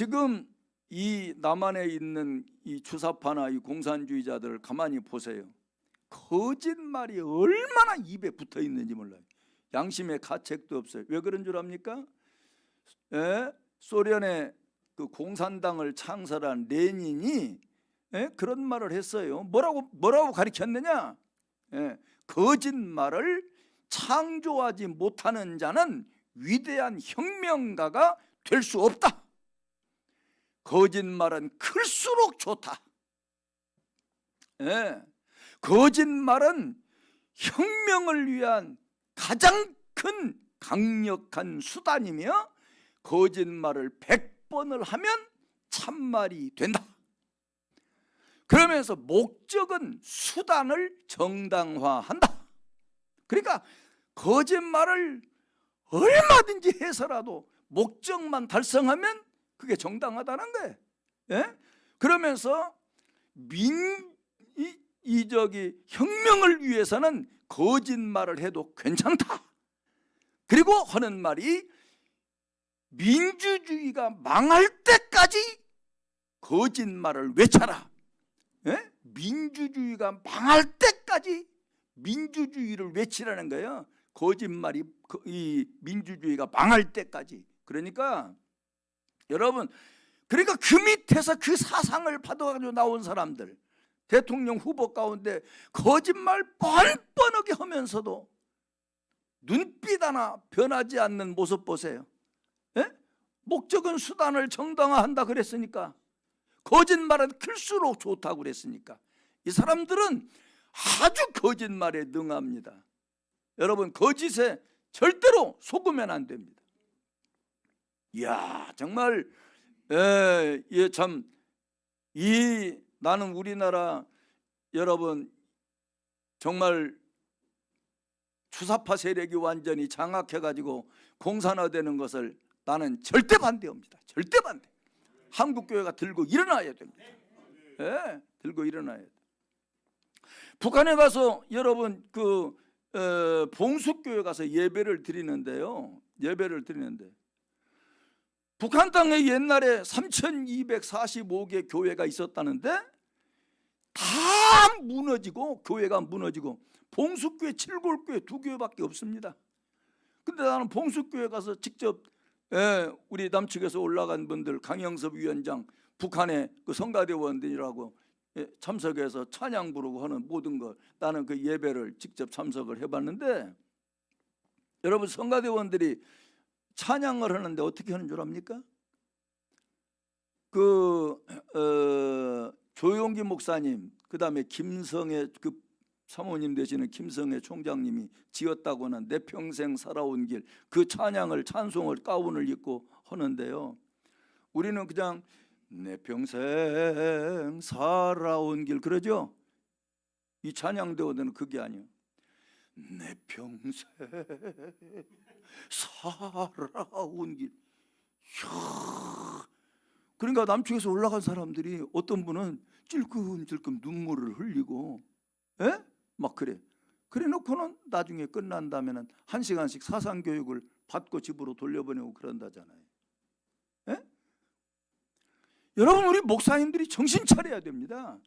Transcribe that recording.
지금 이 남한에 있는 이 주사파나 이 공산주의자들을 가만히 보세요. 거짓말이 얼마나 입에 붙어 있는지 몰라요. 양심의 가책도 없어요. 왜 그런 줄 압니까? 예? 소련의 그 공산당을 창설한 레닌이 예? 그런 말을 했어요. 뭐라고 뭐라고 가르쳤느냐? 예, 거짓말을 창조하지 못하는 자는 위대한 혁명가가 될 수 없다. 거짓말은 클수록 좋다. 예, 거짓말은 혁명을 위한 가장 큰 강력한 수단이며 거짓말을 100번을 하면 참말이 된다. 그러면서 목적은 수단을 정당화한다. 그러니까 거짓말을 얼마든지 해서라도 목적만 달성하면 그게 정당하다는 거예요. 예? 그러면서 민, 이, 이 저기 혁명을 위해서는 거짓말을 해도 괜찮다. 그리고 하는 말이 민주주의가 망할 때까지 거짓말을 외쳐라. 예? 민주주의가 망할 때까지 민주주의를 외치라는 거예요. 거짓말이 그- 이 민주주의가 망할 때까지. 그러니까 여러분 그러니까 그 밑에서 그 사상을 받아가지고 나온 사람들 대통령 후보 가운데 거짓말 뻔뻔하게 하면서도 눈빛 하나 변하지 않는 모습 보세요. 예? 목적은 수단을 정당화한다 그랬으니까 거짓말은 클수록 좋다고 그랬으니까 이 사람들은 아주 거짓말에 능합니다. 여러분 거짓에 절대로 속으면 안 됩니다. 이야 정말 예, 예, 참, 이, 나는 우리나라 여러분, 정말 주사파 세력이 완전히 장악해가지고 공산화되는 것을 나는 절대 반대합니다. 절대 반대. 한국 교회가 들고 일어나야 됩니다. 예, 들고 일어나야 돼. 북한에 가서 여러분 그 어, 봉숙교회 가서 예배를 드리는데요. 예배를 드리는데 북한 땅에 옛날에 3,245개 교회가 있었다는데 다 무너지고 교회가 무너지고 봉숙교회, 칠골교회 두 교회밖에 없습니다. 근데 나는 봉숙교회 가서 직접 예, 우리 남측에서 올라간 분들 강영섭 위원장 북한의 그 성가대원들이라고 예, 참석해서 찬양 부르고 하는 모든 것 나는 그 예배를 직접 참석을 해봤는데 여러분 성가대원들이 찬양을 하는데 어떻게 하는 줄 압니까? 그 어, 조용기 목사님, 그 다음에 김성애 그 사모님 되시는 김성애 총장님이 지었다고는 내 평생 살아온 길 그 찬양을 찬송을 가운을 입고 하는데요. 우리는 그냥 내 평생 살아온 길 그러죠? 이 찬양 대원들은 그게 아니에요. 내 평생 살아온 길. 이야. 그러니까 남쪽에서 올라간 사람들이 어떤 분은 찔끔찔끔 눈물을 흘리고, 에? 막 그래. 그래 놓고는 나중에 끝난다면은 한 시간씩 사상 교육을 받고 집으로 돌려보내고 그런다잖아요. 에? 여러분 우리 목사님들이 정신 차려야 됩니다.